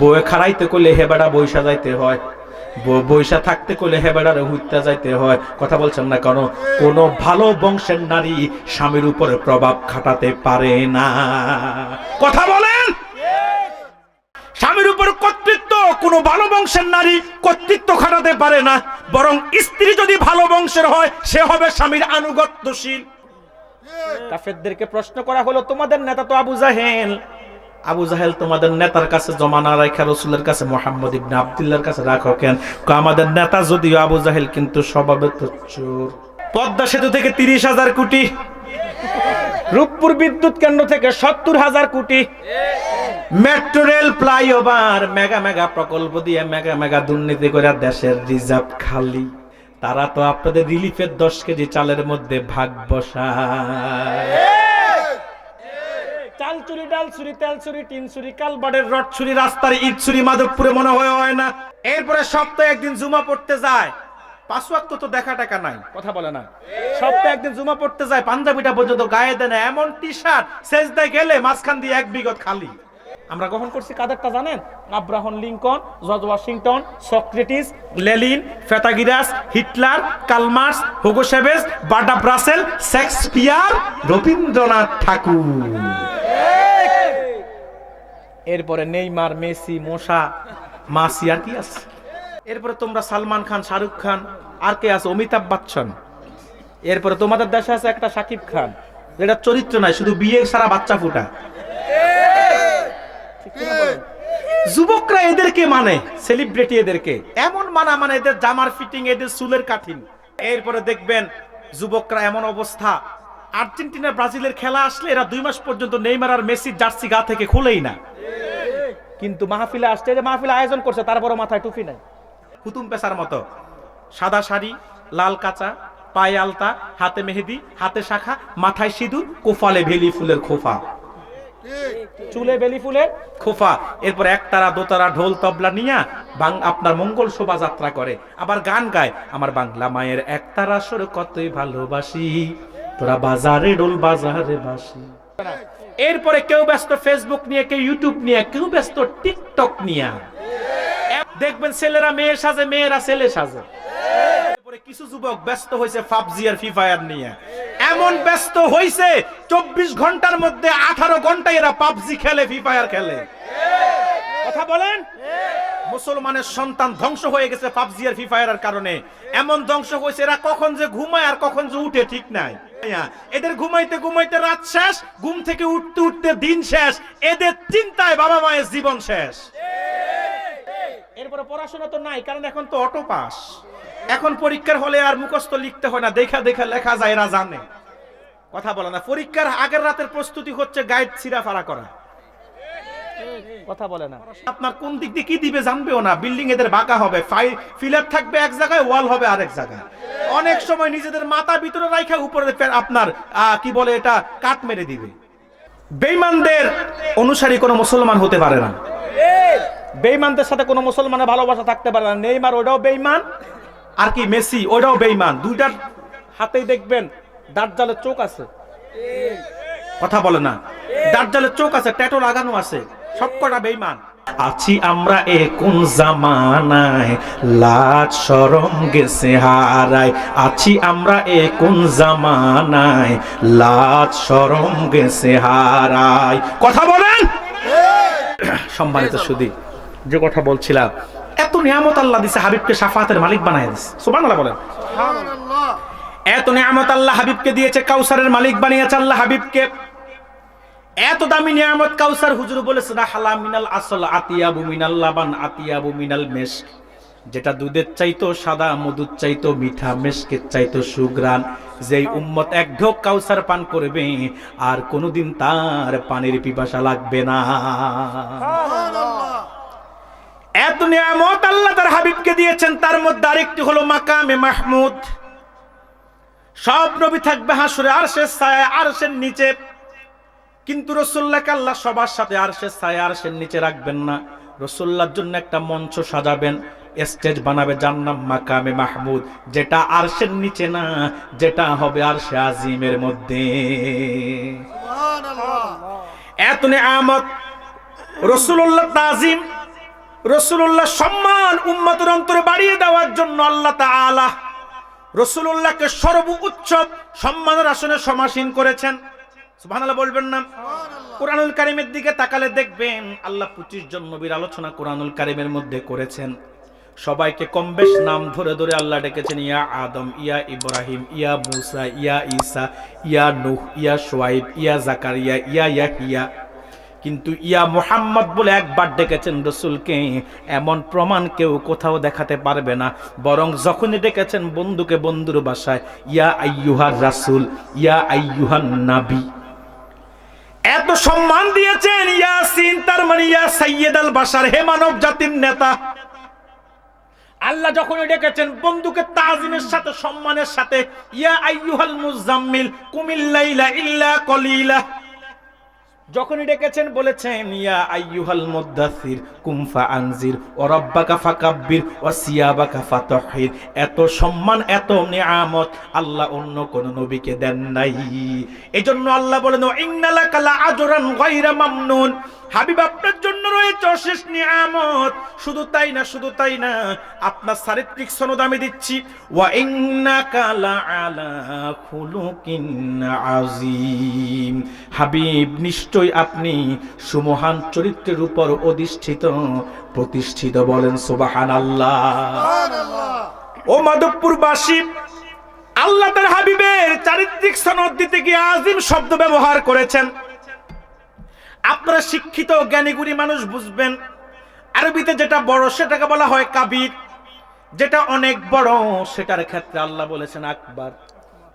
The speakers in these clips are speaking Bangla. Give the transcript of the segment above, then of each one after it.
বয়ে খারাইতে করলে হেবাডা বৈশা যাইতে হয়। বৈশা থাকতে করলে হেবাডারে হুইতে যাইতে হয়। কথা বলছেন না কেন? কোন ভালো বংশের নারী স্বামীর উপরে প্রভাব খাটাতে পারে না। কথা বলেন? স্বামীর উপর কর্তৃত্ব, কোনো ভালো বংশের নারী কর্তৃত্ব খাটাতে পারে না। বরং স্ত্রী যদি ভালো বংশের হয়, সে হবে স্বামীর আনুগত্যশীল। কাফেরদেরকে প্রশ্ন করা হলো, তোমাদের নেতা তো আবু জাহেল। আবু জাহেল তোমাদের নেতার কাছে জমা না রাখা রসুলের কাছে, মোহাম্মদ ইবনে আব্দুল্লাহর কাছে রাখো কেন? আমাদের নেতা যদিও আবু জাহেল, কিন্তু স্বভাবে তো চোর। পদ্মা সেতু থেকে তিরিশ হাজার কোটি, রূপপুর বিদ্যুৎ কেন্দ্র থেকে সত্তর হাজার কোটি, metro rail flyover, mega mega প্রকল্প দিয়ে মেগা মেগা দুর্নীতি করে দেশের রিজার্ভ খালি। তারা তো আপনাদের রিলিফের দশ কেজি চালের মধ্যে ভাগ বসায়। চুরি ডাল চুরি তেল চুরি, টিন চুরি, কালবাড়ের রড চুরি, রাস্তার ইট চুরি, মাধবপুরে মনে হয় হয় না। এরপরে সপ্তাহে একদিন জুমা পড়তে যায়। তো নাই, কথা বলে না। সপ্তাহে একদিন জুমা পড়তে যায়, পাঞ্জাবিটা গায়ে এমন টি শার্ট গেলে মাঝখান দিয়ে এক খালি। আমরা গ্রহণ করছি জানেন? Lincoln Washington, Socrates Hitler Karl Marx Bertrand Russell, Shakespeare, Rabindranath Tagore. এরপরে নেইমার, মেসি, মোশা, মাসি, আর কি আছে? এরপরে তোমরা সালমান খান, শাহরুখ খান, আর কে আছে? অমিতাভ বচ্চন। এরপরে তোমাদের দেশে আছে একটা সাকিব খান, যেটা চরিত্র নাই, শুধু বিয়ে সারা বাচ্চা ফুটা। যুবকরা এদেরকে মানে সেলিব্রিটি এদেরকে। এমন মানা মানে এদের জামার ফিটিং এদের চুলের কাঠিন। এরপরে দেখবেন যুবকরা এমন অবস্থা আর্জেন্টিনা ব্রাজিলের খেলা আসলে এরা দুই মাস পর্যন্ত নেইমার আর মেসির জার্সি গা থেকে খুলেই না। কিন্তু মাহফিলে আসছে যে মাহফিলে আয়োজন করছে তারপরও মাথায় টুপি নাই। হুতুম পেশার মতো। সাদা শাড়ি লাল কাঁচা পায়ে আলতা হাতে মেহেদি হাতে শাখা মাথায় সিঁদুর কোফালে ভেলি ফুলের খোফা। চুলে বেলি ফুলের খোফা। এরপর একতারা দোতারা ঢোল তবলা নিয়া বাং আপনার মঙ্গল শোভাযাত্রা করে। আবার গান গায়। আমার বাংলা মায়ের একতারা সুর কতই ভালোবাসি। তোরা বাজারে ডোল, বাজারে বাসি এরপরে কেউ ব্যস্ত ফেসবুক নিয়ে, কেউ ইউটিউব নিয়ে, কেউ ব্যস্ত টিকটক নিয়ে। দেখবেন ছেলেরা মেয়ে সাজে, মেয়েরা ছেলে সাজে। কিছু যুবক ব্যস্ত হয়েছে পাবজি আর ফ্রি ফায়ার নিয়ে। এমন ব্যস্ত হয়েছে চব্বিশ ঘণ্টার মধ্যে আঠারো ঘন্টায় এরা পাবজি খেলে ফ্রি ফায়ার খেলে। কথা বলেন? মুসলমানের সন্তান ধ্বংস হয়ে গেছে পাবজি আর ফ্রি ফায়ারের কারণে। এমন ধ্বংস হয়েছে, এরা কখন যে ঘুমায় আর কখন যে উঠে, ঠিক নাই। এদের ঘুমাইতে ঘুমাইতে রাত শেষ, ঘুম থেকে উঠতে উঠতে দিন শেষ। এদের চিন্তায় বাবা মায়ের জীবন শেষ। এরপরে পড়াশোনা তো নাই, কারণ এখন তো অটো পাস এখন পরীক্ষার হলে আর মুখস্থ লিখতে হয় না, দেখা দেখা লেখা যায়, এরা জানে। কথা বলে না, পরীক্ষার আগের রাতের প্রস্তুতি হচ্ছে গাইড ছিঁড়া ফাড়া করা। কথা বলে না। আপনার কোন দিক দিয়ে কি দিবে জানবেও না। বিল্ডিং এদের বাঁকা হবে ফিলার থাকবে এক জায়গায় ওয়াল হবে আরেক জায়গায়। অনেক সময় নিজেদের মাথা ভিতরে রাখা উপরে আপনার কি বলে এটা কাট মেরে দিবে। বেইমানদের অনুসারী কোনো মুসলমান হতে পারে না। বেইমানদের সাথে কোনো মুসলমানের ভালোবাসা থাকতে পারে না। নেইমার ওটাও বেইমান আর কি মেসি ওটাও বেইমান দুইটার হাতেই দেখবেন দাঁতজালের চোখ আছে। কথা বলে না। দাঁতজালের চোখ আছে ট্যাটু লাগানো আছে। সবকটা বেইমান আছি আমরা এ কোন জামানায় লাজ শরম গেছে হারায়। আছি আমরা এ কোন জামানায় লাজ শরম গেছে হারায়। কথা বলেন! সম্মানিত সুদী যে কথা বলছিলাম এত নিয়ামত আল্লাহ দিছে হাবিবকে সাফাতের মালিক বানায় দিছে। সুবহানাল্লাহ বলেন। এত নিয়ামত আল্লাহ হাবিবকে দিয়েছে কাউসারের মালিক বানিয়েছে আল্লাহ হাবিবকে। এত দামি নিয়ামত কাউসার হুজুর বলেছে না হালা মিনাল আসল আতিয়াবু মিনাল লাবান আতিয়াবু মিনাল মেশ যেটা দুধের চাইতো সাদা মধুর চাইতো মিঠা মেশকের চাইতো সুগ্রান যেই উম্মত এক ঢোক কাউসার পান করবে আর কোনোদিন তার পানির পিপাসা লাগবে না। এত নিয়ামত আল্লাহ তার হাবিবকে দিয়েছেন তার মধ্যে আরেকটি হলো মাকামে মাহমুদ। সব নবী থাকবে হাসুরে আরশের ছায়া আরশের নিচে। কিন্তু রসুল্লাহকে আল্লাহ সবার সাথে আরশের ছায়া আরশের নিচে রাখবেন না। রসুল্লাহর জন্য একটা মঞ্চ সাজাবেন স্টেজ বানাবে জান্নাম নাম মাকামে মাহমুদ যেটা আরশের নিচে না যেটা হবে আরশে আজিমের মধ্যে। এত নিয়ামত রসুল্লাহ তাজিম রসুল্লাহ সম্মান উম্মতের অন্তরে বাড়িয়ে দেওয়ার জন্য আল্লাহ তাআলা রসুল্লাহকে সর্বোচ্চ সম্মানের আসনে সমাসীন করেছেন। সুবহানাল্লাহ বলবেন না। কোরআনুল কারিমের দিকে তাকালে দেখবেন আল্লাহ পঁচিশ জন নবীর আলোচনা কোরআনুল কারিমের মধ্যে করেছেন। সবাইকে কম বেশ নাম ধরে ধরে আল্লাহ ডেকেছেন ইয়া আদম ইয়া ইব্রাহিম ইয়া মুসা ইয়া ঈসা ইয়া নূহ ইয়া সোয়াইব ইয়া জাকারিয়া ইয়া ইয়াহিয়া। কিন্তু ইয়া মোহাম্মদ বলে একবার ডেকেছেন রসুলকে এমন প্রমাণ কেউ কোথাও দেখাতে পারবে না। বরং যখনই ডেকেছেন বন্ধুকে বন্ধুর বাসায় ইয়া আইয়ুহার রাসুল ইয়া আইয়ুহান নাবি। এত সম্মান দিয়েছেন ইয়াসিন, তার মানে ইয়া সাইয়েদ আল বাসার হে মানব জাতির নেতা। আল্লাহ যখন ডেকেছেন বন্ধুকে তাজিমের সাথে, সম্মানের সাথে, ইয়া আইয়ুহাল মুজাম্মিল, কুমিল্লাইলা ইল্লা কলিলা। যখনই ডেকেছেন বলেছেন, ইয়া আইয়ুহাল মুদ্দাসির কুমফা আনজির ও রব্বাকা ফাকাব্বির ও সিয়াবাকা ফাতহির এত সম্মান, এত নিয়ামত আল্লাহ অন্য কোন নবীকে দেন নাই। এজন্য আল্লাহ বলেন ইন্নালাকা লা আজরান গায়রা মামনুন। হাবিব আপনার জন্য রয়েছে অশেষ নিয়ামত। শুধু তাই না শুধু তাই না আপনার চারিত্রিক সনদ আমি দিচ্ছি। ওয়া ইন্নাকা আলা খুলুকিন আযীম। হাবিব নিশ্চয় আপনি সুমহান চরিত্রের উপর অধিষ্ঠিত প্রতিষ্ঠিত বলেন সুবহানাল্লাহ। ও মাধবপুরবাসী আল্লাহ তার হাবিবের চারিত্রিক সনদ দিতে গিয়ে আজিম শব্দ ব্যবহার করেছেন। আপনারা শিক্ষিত জ্ঞানীগুণী মানুষ বুঝবেন। আরবিতে যেটা বড় সেটাকে বলা হয় কাবির। যেটা অনেক বড়, সেটার ক্ষেত্রে আল্লাহ বলেছেন আকবার।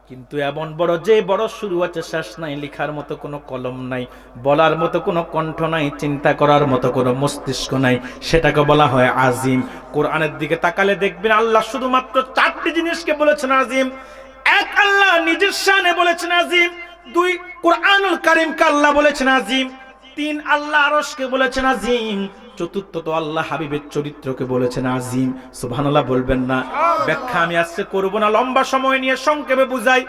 কিন্তু এমন বড় যে বড় শুরু আছে, শেষ নাই, লেখার মতো কোনো কলম নাই, বলার মতো কোনো কণ্ঠ নাই, চিন্তা করার মতো কোনো মস্তিষ্ক নাই, সেটাকে বলা হয় আজিম। কোরআনের দিকে তাকালে দেখবেন আল্লাহ শুধুমাত্র চারটি জিনিসকে বলেছেন আজিম। এক, আল্লাহ নিজের শানে বলেছেন আজিম। দুই, কোরআনুল কারিমকে আল্লাহ বলেছেন আজিম। তিন আল্লাহ আরশকে বলেছেন আজিম চতুর্থ তো আল্লাহ হাবিবের চরিত্রকে বলেছেন আজিম। সুবহানাল্লাহ বলবেন না। ব্যাখ্যা আমি আজকে করব না লম্বা সময় নিয়ে সংক্ষেপে বুঝাই।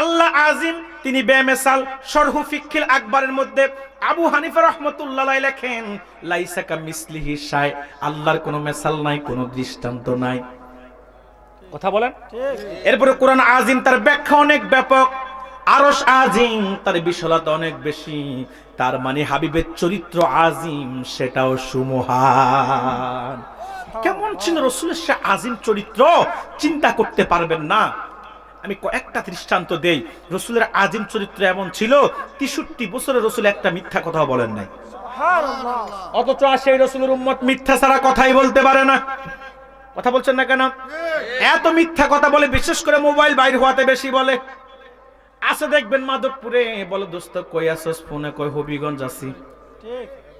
আল্লাহ আজিম তিনি বেমেসাল সরহু আকবরের মধ্যে আবু হানিফা রহমতুল্লাহ লেখেন লাইসাকা মিসলিহি শাই। আল্লাহর কোনো মেসাল নাই কোনো দৃষ্টান্ত নাই। কথা বলেন। এরপরে কোরআন আজিম তার ব্যাখ্যা অনেক ব্যাপক। আরস আজিম তার বিশালতা অনেক বেশি। তার মানে হাবিবের চরিত্র আজিম সেটাও সুমহান। কেমন ছিল রসুলের সে আজিম চরিত্র? চিন্তা করতে পারবেন না। আমি কয়েকটা দৃষ্টান্ত দেই। রসুলের আজিম চরিত্র এমন ছিল তেষট্টি বছরে রসুল একটা মিথ্যা কথা বলেন নাই। অথচ সেই রসুলের উম্মত মিথ্যা ছাড়া কথাই বলতে পারে না। কথা বলছেন না কেন? এত মিথ্যা কথা বলে বিশেষ করে মোবাইল বাইর হওয়াতে বেশি বলে। আছে দেখবেন মাধবপুরে। বলো দোস্ত কই আসস ফোনে? কই হবিগঞ্জ আছি?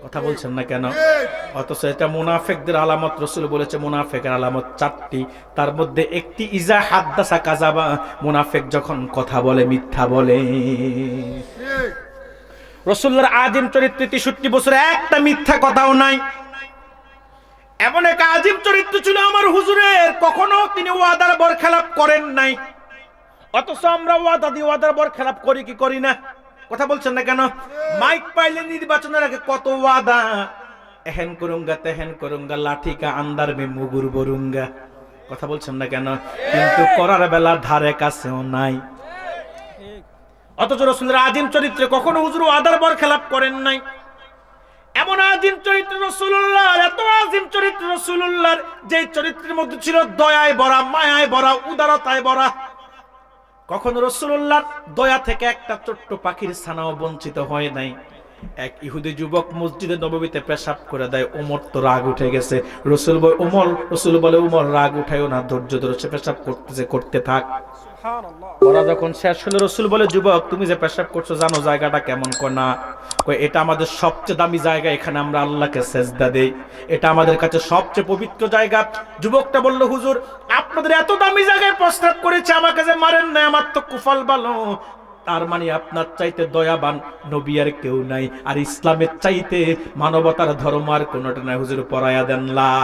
কথা বলছেন না কেন? অথচ এটা মুনাফেকদের আলামত রসুল বলেছে মুনাফেকের আলামত চারটি। তার মধ্যে একটি ইজা হাদ্দাসা কাজাবা মুনাফেক যখন কথা বলে মিথ্যা বলে। রসুল্লার আজিম চরিত্রে তেষট্টি বছরে একটা মিথ্যা কথাও নাই। এমন এক আজিম চরিত্র ছিল আমার হুজুরের কখনো তিনি ওয়াদার বর খেলাপ করেন নাই। অথচ আমরা ওয়াদা দিয়ে ওয়াদার বর খেলাপ করি কি করি না? কথা বলছেন না কেন? মাইক পাইলে নির্বাচনের আগে কত ওয়াদা? এহেন করুঙ্গা, তেহেন করুঙ্গা, লাঠিকা আন্দার মে মুগুর বরুঙ্গা। কথা বলছেন না কেন? কিন্তু করার বেলা ধারে কাছেও নাই। অথচ রসুলের আজিম চরিত্রে কখনো হুজুর ওয়াদার বর খেলাপ করেন নাই। এমন আজিম চরিত্র রসুল্লাহ এত আজিম চরিত্র রসুল্লাহর যে চরিত্রের মধ্যে ছিল দয়ায় ভরা, মায়ায় ভরা, উদারতায় ভরা কখন রসুল্লাহর দয়া থেকে একটা ছোট্ট পাখির ছানাও বঞ্চিত হয় নাই। এক ইহুদি যুবক মসজিদে নবমীতে পেশাব করে দেয় ওমর তো রাগ উঠে গেছে। রসুল বলে ওমর রসুল বলে ওমর রাগ উঠায়ও না, ধৈর্য ধরে সে পেশাব করতেছে, করতে থাক। ওরা যখন শেষ হলো রসুল বলে, যুবক, তুমি যে পেশাব করছ, জানো জায়গাটা কেমন কোনা এটা আমাদের সবচেয়ে দামি জায়গা, এখানে আমরা আল্লাহকে সেজদা দেই। এটা আমাদের কাছে সবচেয়ে পবিত্র জায়গা। যুবকটা বলল, হুজুর, আপনাদের এত দামি জায়গায় প্রস্তাব করেছে, আমাকে যে মারেন না আমার তো কুফল ভালো। তার মানে আপনার চাইতে দয়াবান নবী আর কেউ নাই। আর ইসলামের চাইতে মানবতার ধর্ম আর কোনটা নাই। হুজুর পড়ায়া দেন, লা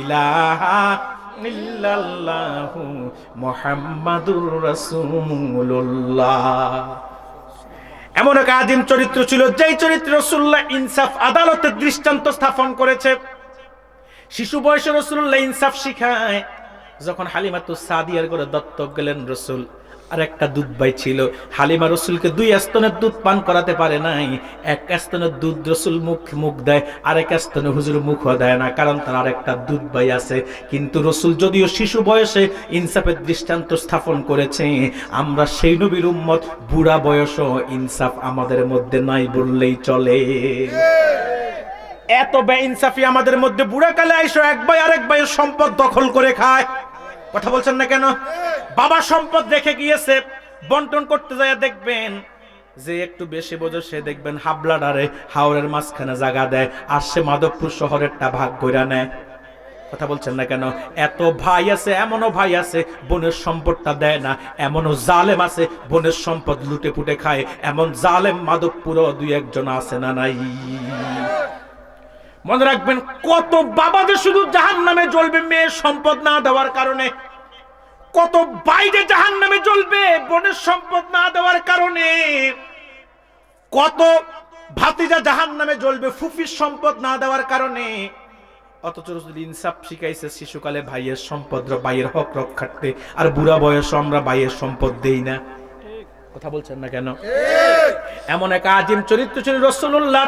ইলাহা ইল্লাল্লাহু মুহাম্মাদুর রাসূলুল্লাহ। এমন এক আদিম চরিত্র ছিল, যেই চরিত্র রসুল্লাহ ইনসাফ আদালতের দৃষ্টান্ত স্থাপন করেছে। শিশু বয়সে রসুল্লাহ ইনসাফ শিখায়, যখন হালিমাতু সাদিয়ার করে দত্তক গেলেন রসুল আর একটা দুধ ভাই ছিল। হালিমা রসুলকে দুই স্তনের দুধ পান করাতে পারে নাই। এক স্তনের দুধ রসুল মুখ মুখ দেয়, আরেক স্তনে হুজুর মুখও দেয় না, কারণ তার আরেকটা দুধ ভাই আছে। কিন্তু রসুল যদিও শিশু বয়সে ইনসাফের দৃষ্টান্ত স্থাপন করেছে, আমরা সেই নবীর উম্মত বুড়া বয়সও ইনসাফ আমাদের মধ্যে নাই বললেই চলে। এত বে ইনসাফি আমাদের মধ্যে বুড়া কালে আইসো, এক ভাই আরেক ভাইয়ের সম্পদ দখল করে খায়। কথা বলছেন না কেন? বাবা সম্পদ রেখে গিয়েছে বন্টন করতে যায় দেখবেন, যে একটু বেশি বোঝে সে দেখবেন হাবলাডারে হাওড়ের মাঝখানে জায়গা দেয়, আর সে মাধবপুর শহরেরটা ভাগ কইরা নেয়। কথা বলছেন না কেন? এত ভাই আছে, এমনও ভাই আছে, বোনের সম্পদটা দেয় না। এমনও জালেম আছে, বোনের সম্পদ লুটে পুটে খায়। এমন জালেম মাধবপুরও দুই একজন আছে না নাই? মনে রাখবেন কত বাবাদের শুধু জাহান নামে জ্বলবে মেয়ের সম্পদ না দেওয়ার কারণে। কত বাইরে জাহান নামে জ্বলবে বোনের সম্পদ না দেওয়ার কারণে। কত ভাতিজা জাহান নামে জ্বলবে ফুফির সম্পদ না দেওয়ার কারণে। অথচ রসুল ইনসাফ শিখাইছে শিশুকালে ভাইয়ের সম্পদ ভাইয়ের হক রক্ষার্থে। আর বুড়া বয়স আমরা ভাইয়ের সম্পদ দেই না। কথা বলছেন না কেন? এমন এক আজিম চরিত্র ছিল রসুল্লাহ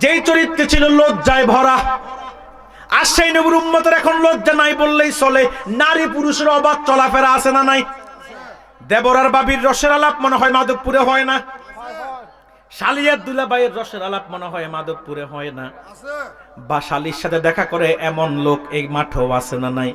যেই চরিত্রে ছিল লজ্জায় ভরা। আর সেই নবীর উম্মতের এখন লজ্জা নাই বললেই চলে। নারী পুরুষের অবাধ চলাফেরা আছে না নাই? দেবরার বাবির রসের আলাপ মনে হয় মাধবপুরে হয় না? শালিয়ার দুলাবাইয়ের রসের আলাপ মনে হয় মাধবপুরে হয় না? বা শালির সাথে দেখা করে এমন লোক এই মাঠেও আছে না নাই?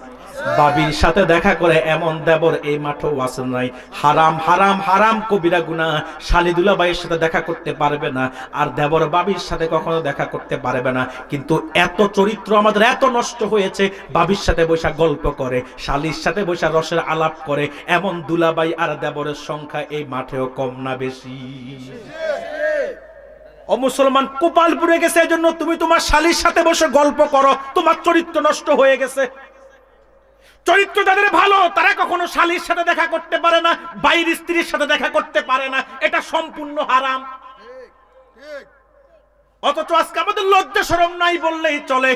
বাবির সাথে দেখা করে এমন দেবর এই মাঠেও আছে নাই। হারাম হারাম হারাম কবিরা গুনা শালিদুলা বাইয়ের সাথে দেখা করতে পারবে না। আর দেবর বাবির সাথে কখনো দেখা করতে পারবে না। কিন্তু এত চরিত্র আমাদের এত নষ্ট হয়েছে। বাবির সাথে বৈশা গল্প করে, শালির সাথে বৈশা রসের আলাপ করে। এমন দুলাবাই আর দেবরের সংখ্যা এই মাঠেও কম না বেশি। ও মুসলমান, কোপাল পুড়ে গেছে। এজন্য তুমি তোমার শালির সাথে বসে গল্প করো। তোমার চরিত্র নষ্ট হয়ে গেছে। চরিত্র যাদের ভালো, তারা কখনো শালির সাথে দেখা করতে পারে না, বাইরের স্ত্রীর সাথে দেখা করতে পারে না। এটা সম্পূর্ণ হারাম। অথচ আজকে আমাদের লজ্জা সরম নাই বললেই চলে।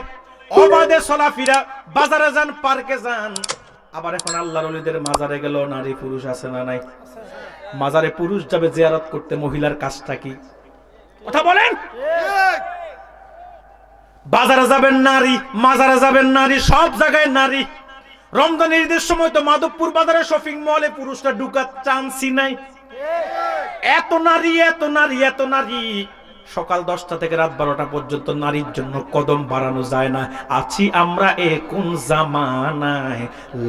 অবাধে চলাফিরা, বাজারে যান, পার্কে যান। আবার এখন আল্লাহর অলিদের মাজারে গেল নারী পুরুষ আছে না নাই? মাজারে পুরুষ যাবে জিয়ারত করতে, মহিলার কাজটা কি? কথা বলেন? বাজারে যাবেন নারী, মাজারে যাবেন নারী, সব জায়গায় নারী। রমজান ঈদের সময় তো মাধবপুর বাজারে শপিং মলে পুরুষরা ঢুকার চান্সই নাই। এত নারী এত নারী এত নারী। সকাল দশটা থেকে রাত বারোটা পর্যন্ত নারীর জন্য কদম বাড়ানো যায় না। আছি আমরা এ কোন জামানায়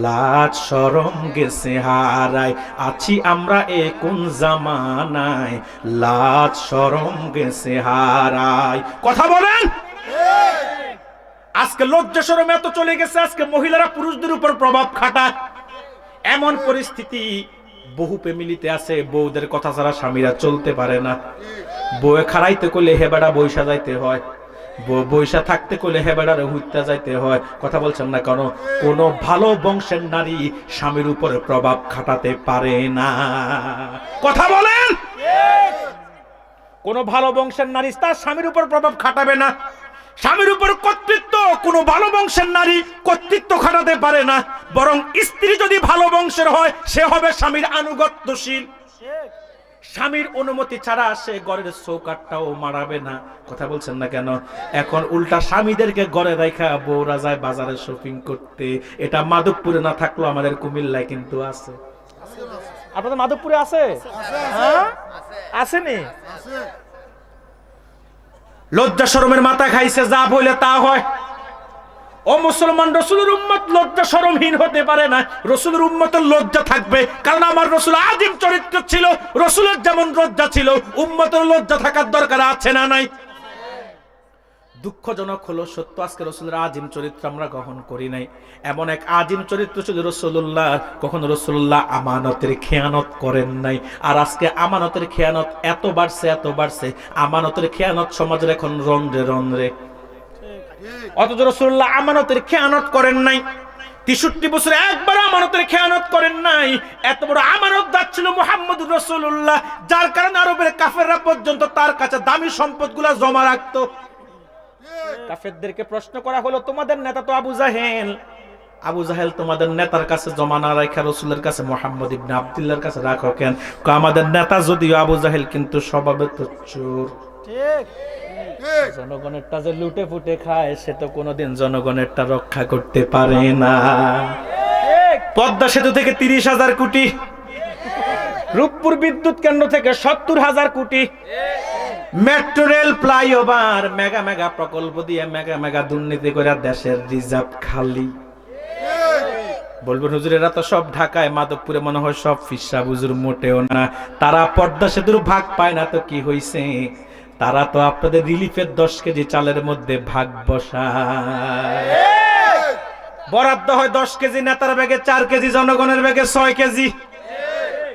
লাজ সরম গেছে হারায়। আছি আমরা এ কোন জামানায় লাজ সরম গেছে হারায়। কথা বলেন! আজকে লজ্জা সরম এত চলে গেছে, আজকে মহিলারা পুরুষদের উপর প্রভাব খাটায়। এমন পরিস্থিতি বহু ফ্যামিলিতে আছে, বউদের কথা ছাড়া স্বামীরা চলতে পারে না। বউয়ে খাড়াইতে করলে হেবাডা বৈশা যাইতে হয়। বৈশা থাকতে করলে হেবাডারে হুইতে যাইতে হয়। কথা বলছেন না কেন? কোন ভালো বংশের নারী স্বামীর উপরে প্রভাব খাটাতে পারে না। কথা বলেন! কোন ভালো বংশের নারী তার স্বামীর উপর প্রভাব খাটাবে না। স্বামীর উপর কর্তৃত্ব কোন ভালো বংশের নারী কর্তৃত্ব খাটাতে পারে না। বরং স্ত্রী যদি ভালো বংশের হয় সে হবে স্বামীর আনুগত্যশীল। স্বামীর অনুমতি ছাড়া সে ঘরের চৌকাটটাও মারাবে না। কথা বলছেন না কেন? এখন উল্টা স্বামীদেরকে ঘরে রেখা বউরা যায় বাজারে শপিং করতে। এটা মাধবপুরে না থাকলেও আমাদের কুমিল্লায় কিন্তু আছে। আপনাদের মাধবপুরে আছে? হ্যাঁ? আসেনি? লজ্জা শরমের মাথা খাইছে, যা বলে তা হয়। ও মুসলমান, রসুলের উম্মত লজ্জা শরমহীন হতে পারে না। রসুলের উম্মতের লজ্জা থাকবে, কারণ আমার রসুল আদিম চরিত্র ছিল, রসুলের যেমন লজ্জা ছিল, উম্মতের লজ্জা থাকার দরকার আছে না নাই? দুঃখজনক হলো, সত্য, আজকে রসুলের আজিম চরিত্র আমরা গ্রহণ করি নাই। এমন এক আজিম চরিত্র ছিল রসুল্লাহ কখনো রসুল্লাহ আমানতের খেয়ানত করেন নাই। আর আজকে আমানতের খেয়ানত এত বাড়ছে এত বাড়ছে, আমানতের খেয়ানত সমাজের এখন রন্ধ্রে রন্ধ্রে অথচ রসুল্লাহ আমানতের খেয়ানত করেন নাই। তেষট্টি বছরে একবার আমানতের খেয়ানত করেন নাই। এত বড় আমানত যাচ্ছিল মোহাম্মদ রসুল্লাহ যার কারণে আরবের কাফেররা পর্যন্ত তার কাছে দামি সম্পদগুলা জমা রাখতো। কাফেরদেরকে প্রশ্ন করা হলো তোমাদের নেতা তো আবু জাহেল। আবু জাহেল তোমাদের নেতার কাছে জমা না রাখা রসুলের কাছে মোহাম্মদ ইবনে আব্দুল্লাহর কাছে রাখো কেন? আমাদের নেতা যদিও আবু জাহেল কিন্তু স্বভাবে তো চোর। জনগণেরটা যে লুটে ফুটে খায় সে তো কোনোদিন জনগণেরটা রক্ষা করতে পারে না। পদ্মা সেতু থেকে তিরিশ হাজার কোটি রূপপুর বিদ্যুৎ কেন্দ্র থেকে সত্তর হাজার কোটি metro rail flyover, mega mega প্রকল্প দিয়ে মেগা মেগা দুর্নীতি করে দেশের রিজার্ভ খালি। বলবেন হুজুরেরা তো সব ঢাকায়, মাধবপুরে মনে হয় সব ফিসা বুজুর, মোটেও না। তারা পদ্মা সেতুর ভাগ পায় না তো কি হইছে? তারা তো আপনাদের রিলিফের দশ কেজি চালের মধ্যে ভাগ বসায়। বরাদ্দ হয় দশ কেজি, নেতার ব্যাগে চার কেজি, জনগণের ব্যাগে ছয় কেজি।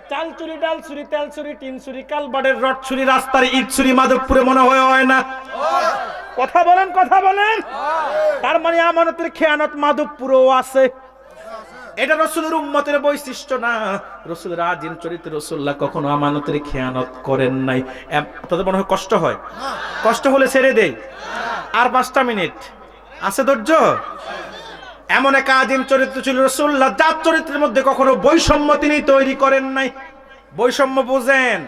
চাল চুরি, ডাল চুরি, তেল চুরি, টিন চুরি, কালবাড়ের রড চুরি, রাস্তার ইট চুরি, মাধবপুরে মনে হয় হয় না। কথা বলেন কথা বলেন। তার মানে আমানতের খেয়ানত মাধবপুরেও আছে। এটা রসুলের উম্মতের বৈশিষ্ট্য না। রসুল রাজিন, চরিত্র রসুল্লাহ কখনো আমানতের খেয়ানত করেন নাই। তাদের মনে হয় কষ্ট হয়। কষ্ট হলে ছেড়ে দেই। আর পাঁচটা মিনিট। আছে ধৈর্য? এমন এক আজিম চরিত্র ছিল রসুল্লাহ যার চরিত্রের মধ্যে কখনো বৈষম্য তিনি তৈরি করেন নাই। বৈষম্য বুঝেন?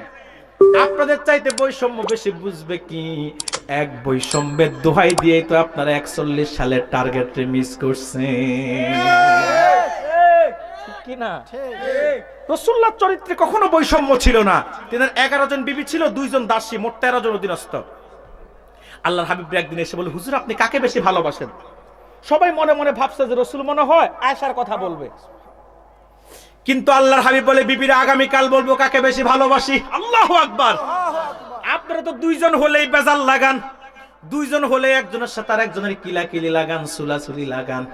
আপনাদের চাইতে বৈষম্য বেশি বুঝবে কি? এক বৈষম্যের দোহাই দিয়ে তো আপনারা একচল্লিশ সালের টার্গেট মিস করছেন। কি রসুল্লাহ চরিত্রে কখনো বৈষম্য ছিল না। তেনার এগারো জন বিবি ছিল, দুইজন দাসী, মোট তেরো জন অধীনস্থ আল্লাহর হাবিব একদিন এসে বলে, হুজুর, আপনি কাকে বেশি ভালোবাসেন? সবাই মনে মনে ভাবছে যে রসুল মনে হয় আয়সার কথা বলবে। কিন্তু আল্লাহর হাবিব বলে, বিবিরা আগামীকাল বলব কাকে বেশি ভালোবাসি? আল্লাহ আকবার। আপনারা তো দুইজন হলেই বেজাল লাগান। দুইজন হলে একজনের সাথে আর একজনের কিলাকিলি লাগান সুলাসুলি লাগান।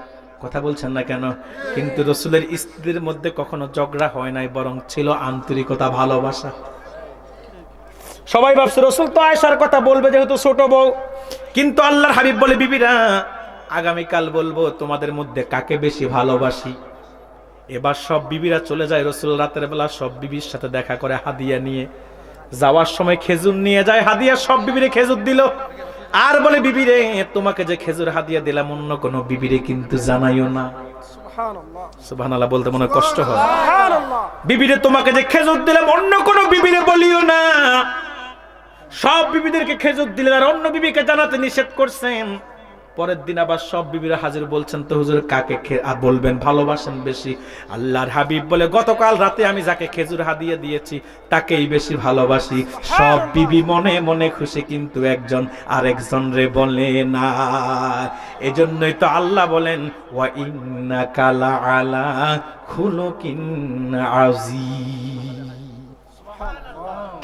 কথা বলছেন না কেন? কিন্তু রসুলের স্ত্রীর মধ্যে কখনো ঝগড়া হয় নাই, বরং ছিল আন্তরিকতা, ভালোবাসা। সবাই ভাবছে, রসুল তো আয়সার কথা বলবে, যেহেতু ছোট বউ। কিন্তু আল্লাহর হাবিব বলে, বিবিরা আগামীকাল বলব তোমাদের মধ্যে কাকে বেশি ভালোবাসি? এবার সব বিবিরা চলে যায় রসুল রাতের বেলা সব বিবির সাথে দেখা করে হাদিয়া নিয়ে। যাওয়ার সময় খেজুর নিয়ে যায় হাদিয়া সব বিবিরে খেজুর দিল। আর বলে বিবিরে তোমাকে যে খেজুর হাদিয়া দিলাম অন্য কোনো বিবিরে কিন্তু জানাইও না। সুবহানাল্লাহ। বলতে মনে কষ্ট হয়। বিবিরে তোমাকে যে খেজুর দিলাম অন্য কোনো বিবিরে বলিও না। সব বিবিদেরকে খেজুর দিলেন আর অন্য বিবিকে জানাতে নিষেধ করছেন। পরের দিন আবার সব বিবিরা হাজির বলছেন, তো হুজুর কাকে বলবেন, ভালোবাসেন বেশি আল্লাহর হাবিব বলে। গতকাল রাতে আমি যাকে খেজুর হাদিয়ে দিয়েছি, তাকেই বেশি ভালোবাসি। সব বিবি মনে মনে খুশি, কিন্তু একজন আরেকজন রে বলে না। এজন্যই তো আল্লাহ বলেন, ওয়া কালা আলা খুলুকিন আযীম।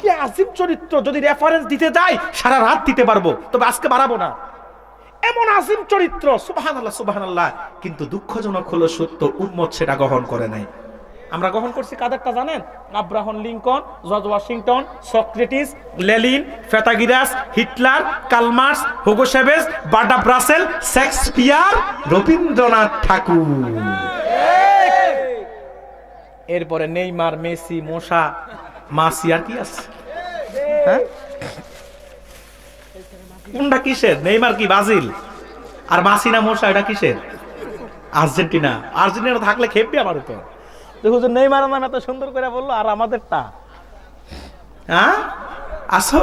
কি আজিম চরিত্র? যদি রেফারেন্স দিতে যাই, সারা রাত দিতে পারব, তবে আজকে বাড়াবো না। এমন আজিম চরিত্র সুবাহান আল্লাহ সুবাহান আল্লাহ কিন্তু দুঃখজনক হলো সত্য, উম্মত সেটা গ্রহণ করে নাই। আমরা গ্রহণ করছি কাদেরটা জানেন? Abraham Lincoln, George Washington, Socrates, Lenin, Pythagoras, Hitler, Karl Marx, Hugo Chavez Bertrand Russell, Shakespeare, Rabindranath Tagore. এরপরে নেইমার, মেসি, মোশা, মাসি, আর কি আছে? হ্যাঁ? কোনটা কিসের? নেইমার কি ব্রাজিল? আর মাসি না মোশা এটা কিসের? আর্জেন্টিনা। আর্জেন্টিনা থাকলে খেপবে আমার উপর। দেখো যে নেইমার নাম এত সুন্দর করে বলল আর আমাদেরটা? হ্যাঁ? আসো।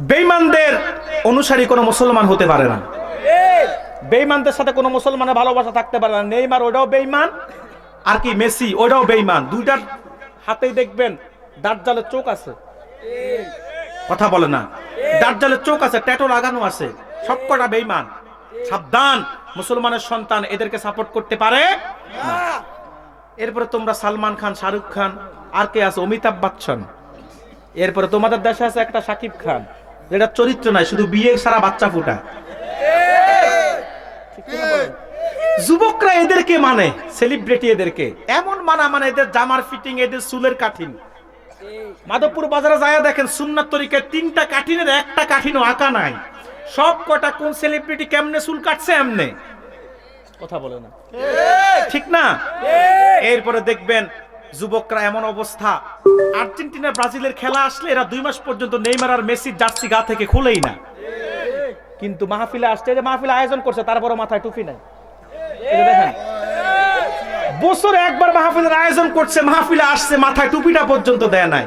বেইমানদের অনুসারী কোনো মুসলমান হতে পারে না। বেইমানদের সাথে কোনো মুসলমানের ভালোবাসা থাকতে পারে না। নেইমার ওটাও বেইমান আর কি মেসি ওটাও বেইমান। দুইটার হাতেই দেখবেন দাঁতজালের চোখ আছে। কথা বলে না। দাঁতজালের চোখ আছে ট্যাটো লাগানো আছে, সবকটা বেইমান সাবধান, মুসলমানের সন্তান এদেরকে সাপোর্ট করতে পারে এরপরে তোমরা সালমান খান, শাহরুখ খান, আর কে আছে? অমিতাভ বচ্চন। এরপরে তোমাদের দেশে আছে একটা সাকিব খান, যেটা চরিত্র নাই, শুধু বিয়ে সারা বাচ্চা ফুটা। যুবকরা এদেরকে মানে সেলিব্রিটি এদেরকে। এমন মানা মানে এদের জামার ফিটিং এদের চুলের কাঠিন। মাধবপুর বাজারে যায় দেখেন সুন্নাত তরিকায় তিনটা কাঠিনের, একটা কাঠিনও আঁকা নাই। সব কটা কোন সেলিব্রিটি কেমনে চুল কাটছে এমনে? কথা বলে না। ঠিক না? এরপরে দেখবেন যুবকরা এমন অবস্থা। আর্জেন্টিনা, ব্রাজিলের খেলা আসলে এরা দুই মাস পর্যন্ত নেইমার আর মেসির জার্সি গা থেকে খুলেই না। কিন্তু মাহফিলে আসছে যে মাহফিলে আয়োজন করছে তারপরও মাথায় টুপি নাই। দেখেন বছরে একবার মাহফিলের আয়োজন করছে, মাহফিলে আসছে, মাথায় টুপিটা পর্যন্ত দেয় নাই।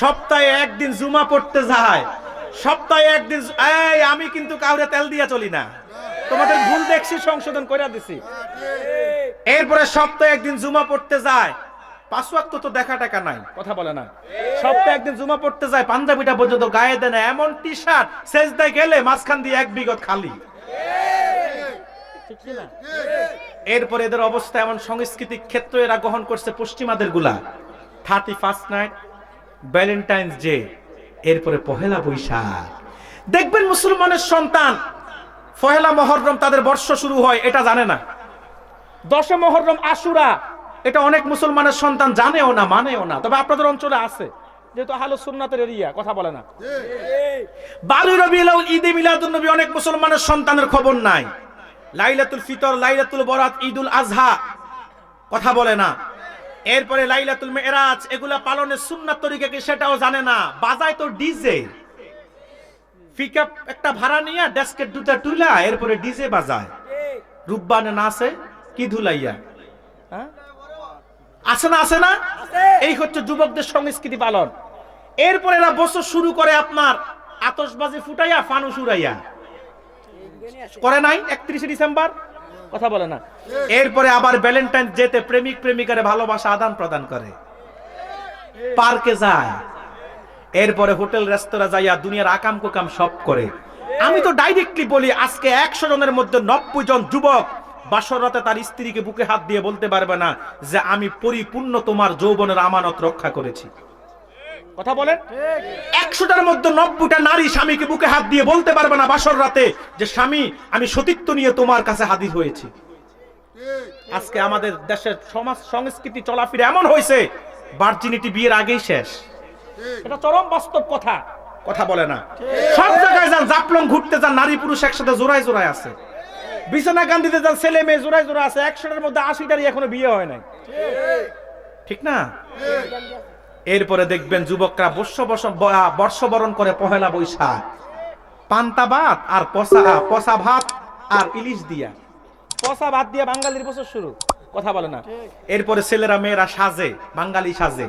সপ্তাহে একদিন জুমা পড়তে যায়। সপ্তাহে একদিন আমি কিন্তু কাউরে তেল দিয়া চলি না। তোমাদের ভুল দেখছি, সংশোধন করে দিছি। এরপরে সপ্তাহে একদিন জুমা পড়তে যায়। পাঁচ ওয়াক্ত তো দেখা টাকা নাই, কথা বলে না। সপ্তাহে একদিন জুমা পড়তে যায়, পাঞ্জাবিটা পর্যন্ত গায়ে দেয় না। এমন টি শার্ট সেজদায় গেলে মাঝখান দিয়ে এক বিগত খালি? এরপরে এদের অবস্থা এমন সাংস্কৃতিক ক্ষেত্র এরা গ্রহণ করছে পশ্চিমাদেরগুলা। Thirty first night Valentine's day এরপরে পহেলা বৈশাখ। দেখবেন মুসলমানের সন্তান পহেলা মহররম তাদের বর্ষ শুরু হয় এটা জানে না। দশে মহররম আশুরা এটা অনেক মুসলমানের সন্তান জানেও না মানেও না। তবে আপনাদের অঞ্চলে আছে যেহেতু হালো সুন্নাতের এরিয়া কথা বলে না। বারুই রবিউল আউয়াল ঈদে মিলাদুন নবী অনেক মুসলমানের সন্তানের খবর নাই। লাইলাতুল ফিতর লাইলাতুল বরাত ঈদুল আজহা। কথা বলে না। এরপরে লাইলাতুল মেরাজ এগুলা পালনের সুন্নাত তরিকা কি সেটাও জানে না। বাজায় তো ডিজে। পিকআপ একটা ভাড়া নিয়ে ডেস্কের দুটা তুলা এরপরে ডিজে বাজায়। রূপবানে নাচে কি ধুলাইয়া? হ্যাঁ? আছে না আছে না? এই হচ্ছে যুবকদের সংস্কৃতি পালন। এরপরে এরা বছর শুরু করে আপনার আতশবাজি ফুটাইয়া ফানুস উড়াইয়া। করে নাই, একত্রিশে ডিসেম্বর? কথা বলে না। এরপরে আবার ভ্যালেন্টাইন যেতে প্রেমিক প্রেমিকারে ভালোবাসা আদান প্রদান করে। পার্কে যায়। এরপরে হোটেল, রেস্তোরাঁ যাইয়া দুনিয়ার আকাম কুকাম সব করে। আমি তো ডাইরেক্টলি বলি, আজকে একশো জনের মধ্যে নব্বই জন যুবক বাসরতে তার স্ত্রীকে বুকে হাত দিয়ে বলতে পারবে না যে, আমি পরিপূর্ণ তোমার যৌবনের আমানত রক্ষা করেছি। কথা বলেন। একশোটার মধ্যে নব্বইটা নারী স্বামীকে বুকে হাত দিয়ে বলতে পারবে না বাসর রাতে যে স্বামী আমি সতীত্ব নিয়ে তোমার কাছে হাজির হয়েছি। আজকে আমাদের দেশের সমাজ সংস্কৃতি চলাফেরা এমন হয়েছে ভার্জিনিটি বিয়ের আগেই শেষ। এটা চরম বাস্তব কথা। কথা বলে না। সব জায়গায় যান জাপলং ঘুরতে যান নারী পুরুষ একসাথে জোড়ায় জোড়ায় আছে। বিছানা গান্ধীতে যান ছেলে মেয়ে জোড়ায় জোড়া আছে একশোটার মধ্যে আশিটারই এখনও বিয়ে হয় নাই। ঠিক। না? এরপরে দেখবেন যুবকরা বর্ষ বর্ষ- বর্ষবরণ করে পহেলা বৈশাখ। পান্তা ভাত আর পসা পসা ভাত আর ইলিশ দিয়া। পসা ভাত দিয়ে বাঙালির বছর শুরু। কথা বলে না। এরপরে ছেলেরা মেয়েরা সাজে বাঙালি সাজে।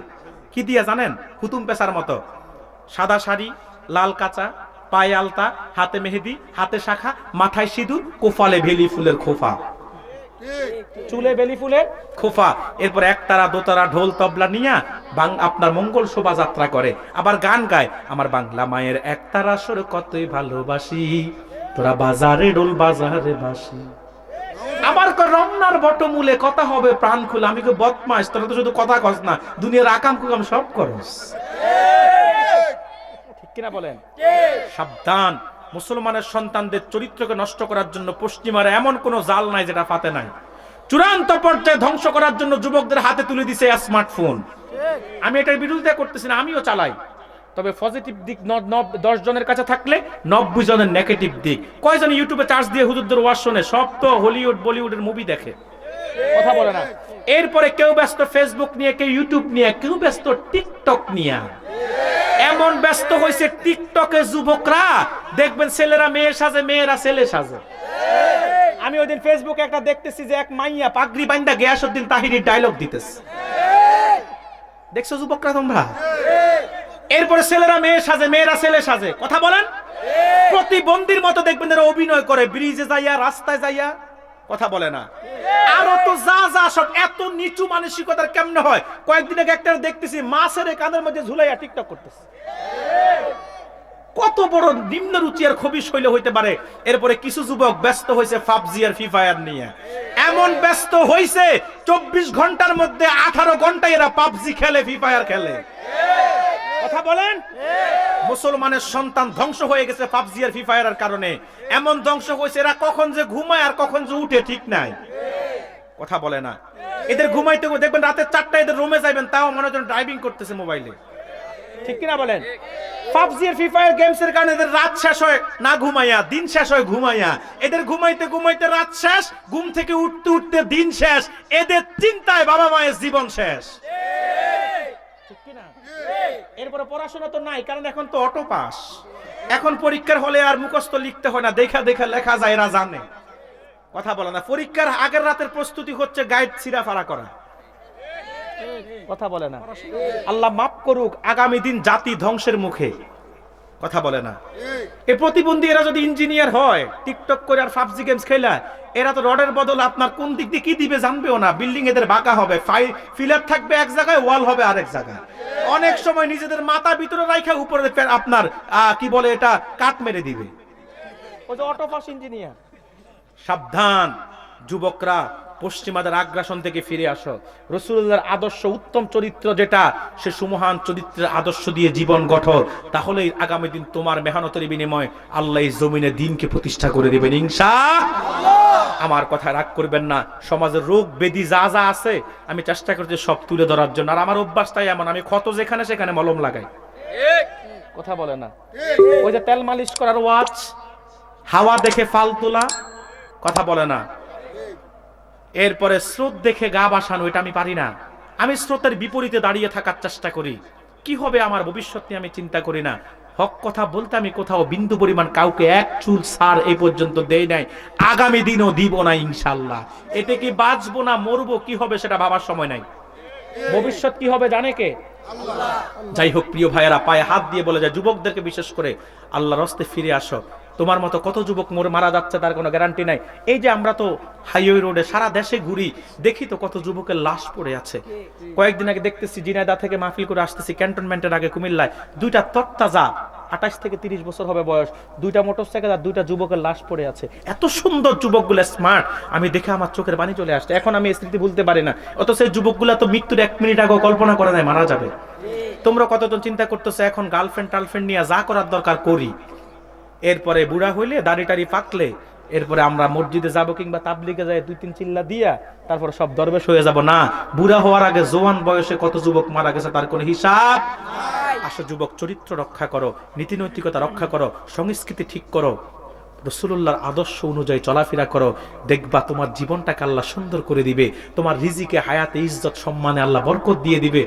কি দিয়া জানেন? হুতুম পেশার মতো। সাদা শাড়ি লাল কাঁচা পায়ে আলতা হাতে মেহেদি হাতে শাখা মাথায় সিঁদুর কোফালে ভেলি ফুলের খোফা। চুলে বেলি ফুলের খোফা এরপর একতারা দোতারা ঢোল তবলা নিয়া বাং আপনার মঙ্গল শোভাযাত্রা করে। আবার গান গায় আমার বাংলা মায়ের একতারা সর কতই ভালোবাসি। তোরা বাজারে ডোল বাজারে বাসি আমার কর রমনার বটমূলে কথা হবে প্রাণ খুলে। আমি বদমাস তোরা তো শুধু কথা কস না দুনিয়ার আকাম কুকাম সব করস। ঠিক কিনা বলেন? সাবধান। মুসলমানের সন্তানদের চরিত্রকে নষ্ট করার জন্য পশ্চিমারা এমন কোন জাল নাই যেটা ফাতে নাই। চূড়ান্ত পর্যায়ে ধ্বংস করার জন্য যুবকদের হাতে তুলে দিছে স্মার্টফোন আমি এটার বিরোধিতা করতেছি না, আমিও চালাই। তবে পজিটিভ দিক দশ জনের কাছে থাকলে নব্বই জনের নেগেটিভ দিক। কয়জন ইউটিউবে চার্জ দিয়ে হুজুরদের ওয়াজ শোনে? সব তো হলিউড বলিউডের মুভি দেখে। কথা বলে না। এরপরে কেউ ব্যস্ত ফেসবুক নিয়ে, কেউ ইউটিউব নিয়ে, কেউ ব্যস্ত টিকটক নিয়ে। এমন ব্যস্ত হয়েছে টিকটকে যুবকরা। দেখবেন ছেলেরা মেয়ের সাজে, মেয়েরা ছেলে সাজে। আমি ওই দিন ফেসবুকে একটা দেখতেছি যে এক মাইয়া পাগড়ি বাইন্দা গিয়াসউদ্দিন তাহিরির ডায়লগ দিতেছে। দেখছ যুবকরা তোমরা? এরপরে ছেলেরা মেয়ে সাজে, মেয়েরা ছেলে সাজে। কথা বলেন? প্রতিবন্ধীর মতো দেখবেন এরা অভিনয় করে, ব্রিজে যাইয়া, রাস্তায় যাইয়া। কথা বলে না। যা যা, সব এত নিচু মানসিকতার কেমনে হয়? কয়েকদিন আগে একটা দেখতেছি, মাছের কানের মধ্যে ঝুলাইয়া টিকটক করতেছে। কত বড় নিম্ন রুচি আর খবিস হইলে হইতে পারে। এরপরে কিছু যুবক ব্যস্ত হয়েছে পাবজি আর ফ্রি ফায়ার নিয়ে। এমন ব্যস্ত হইছে, চব্বিশ ঘণ্টার মধ্যে আঠারো ঘন্টায় এরা পাবজি খেলে, ফ্রি ফায়ার খেলে। কথা বলেন? মুসলমানের সন্তান ধ্বংস হয়ে গেছে পাবজি আর ফ্রি ফায়ারের কারণে। এমন ধ্বংস হয়েছে, এরা কখন যে ঘুমায় আর কখন যে উঠে ঠিক নাই। কথা বলে না। এদের ঘুমাইতে দেখবেন রাতে চারটা এদের রুমে যাবেন তাও মনে হয় ড্রাইভিং করতেছে মোবাইলে ঠিক কিনা বলেন? পাবজি কারণে এদের রাত শেষ হয়, না ঘুমাইয়া, দিন শেষ হয় ঘুমাইয়া। এদের ঘুমাইতে ঘুমাইতে রাত শেষ, ঘুম থেকে উঠতে উঠতে দিন শেষ। এদের চিন্তায় বাবা মায়ের জীবন শেষ। এরপরে পড়াশোনা তো নাই, কারণ এখন তো অটো পাস এখন পরীক্ষার হলে আর মুখস্থ লিখতে হয় না, দেখা দেখা লেখা যায়, এরা জানে। কথা বলে না, পরীক্ষার আগের রাতের প্রস্তুতি হচ্ছে গাইড ছিঁড়া ফাড়া করা। কথা বলে না। আল্লাহ মাফ করুক, আগামী দিন জাতি ধ্বংসের মুখে। কথা বলে না। এই প্রতিবন্ধী এরা যদি ইঞ্জিনিয়ার হয়, টিকটক করে আর পাবজি গেমস খেলা, এরা তো রডের বদলে আপনার কোন দিক দিয়ে কি দিবে জানবেও না। বিল্ডিং এদের বাঁকা হবে ফিলার থাকবে এক জায়গায় ওয়াল হবে আরেক জায়গায়। অনেক সময় নিজেদের মাথা ভিতরে রাখা উপরে আপনার কি বলে এটা, কাট মেরে দিবে। ওই যে অটো পাস ইঞ্জিনিয়ার। সাবধান যুবকরা পশ্চিমাদের আগ্রাসন থেকে ফিরে আসো। রসুল্লাহর আদর্শ উত্তম চরিত্র যেটা সে সুমহান চরিত্রের আদর্শ দিয়ে জীবন গঠন। তাহলেই আগামী দিন তোমার মেহনতের বিনিময় আল্লাহ জমিনে দিনকে প্রতিষ্ঠা করে দিবেন ইনশা আমার কথা রাগ করবেন না। সমাজের রোগ বেদি যা যা আছে আমি চেষ্টা করছি সব তুলে ধরার জন্য। আর আমার অভ্যাসটাই এমন আমি ক্ষত যেখানে সেখানে মলম লাগাই। কথা বলে না। ওই যে তেল মালিশ করার ওয়াচ হাওয়া দেখে ফাল তোলা কথা বলে না। এরপরে স্রোত দেখে গা বাসানো, এটা আমি পারি না। আমি স্রোতের বিপরীতে দাঁড়িয়ে থাকার চেষ্টা করি। কি হবে আমার ভবিষ্যৎ নিয়ে আমি চিন্তা করি না। হক কথা বলতে আমি কোথাও বিন্দু পরিমাণ কাউকে এক চুল সার এই পর্যন্ত দেই নাই। আগামী দিনও দিব না ইনশাল্লাহ এতে কি বাঁচবো না মরবো, কি হবে সেটা ভাবার সময় নাই। ভবিষ্যৎ কি হবে জানে কে? যাই হোক, প্রিয় ভাইয়েরা, পায়ে হাত দিয়ে বলে যায়, যুবকদেরকে বিশেষ করে আল্লাহর রস্তে ফিরে আসো। তোমার মতো কত যুবক মোর মারা যাচ্ছে তার কোনো গ্যারান্টি নাই। এই যে আমরা তো হাইওয়ে রোডে সারা দেশে ঘুরি, দেখি তো কত যুবকের লাশ পড়ে আছে। কয়েকদিন আগে দেখতেছি জিনাইদা থেকে মাহফিল করে আসতেছি ক্যান্টনমেন্টের আগে কুমিল্লায়। দুইটা তত্তাজা আঠাশ থেকে তিরিশ বছর হবে বয়স, দুইটা মোটরসাইকেল আর দুইটা যুবকের লাশ পড়ে আছে। এত সুন্দর যুবকগুলো স্মার্ট আমি দেখে আমার চোখের পানি চলে আসছে। এখন আমি স্মৃতি ভুলতে পারি না। অত সেই যুবকগুলা তো মৃত্যুর এক মিনিট আগে কল্পনা করে নাই, মারা যাবে। তোমরা কতজন চিন্তা করতেছো, এখন গার্লফ্রেন্ড টার্লফ্রেন্ড নিয়ে যা করার দরকার করি। এরপরে বুড়া হইলে দাড়ি টাড়ি পাকলে এরপরে আমরা মসজিদে যাব কিংবা তাবলিগে যাই দুই তিন চিল্লা দিয়া, তারপর সব দরবেশ হয়ে যাব। না, বুড়া হওয়ার আগে জোয়ান বয়সে কত যুবক মারা গেছে তার কোনো হিসাব? আসো যুবক, চরিত্র রক্ষা করো, নীতি নৈতিকতা রক্ষা করো, সংস্কৃতি ঠিক করো রসুল্লাহর আদর্শ অনুযায়ী চলাফেরা করো, দেখবা তোমার জীবনটাকে আল্লাহ সুন্দর করে দিবে, তোমার রিজিকে, হায়াতে, ইজ্জত, সম্মানে আল্লাহ বরকত দিয়ে দিবে।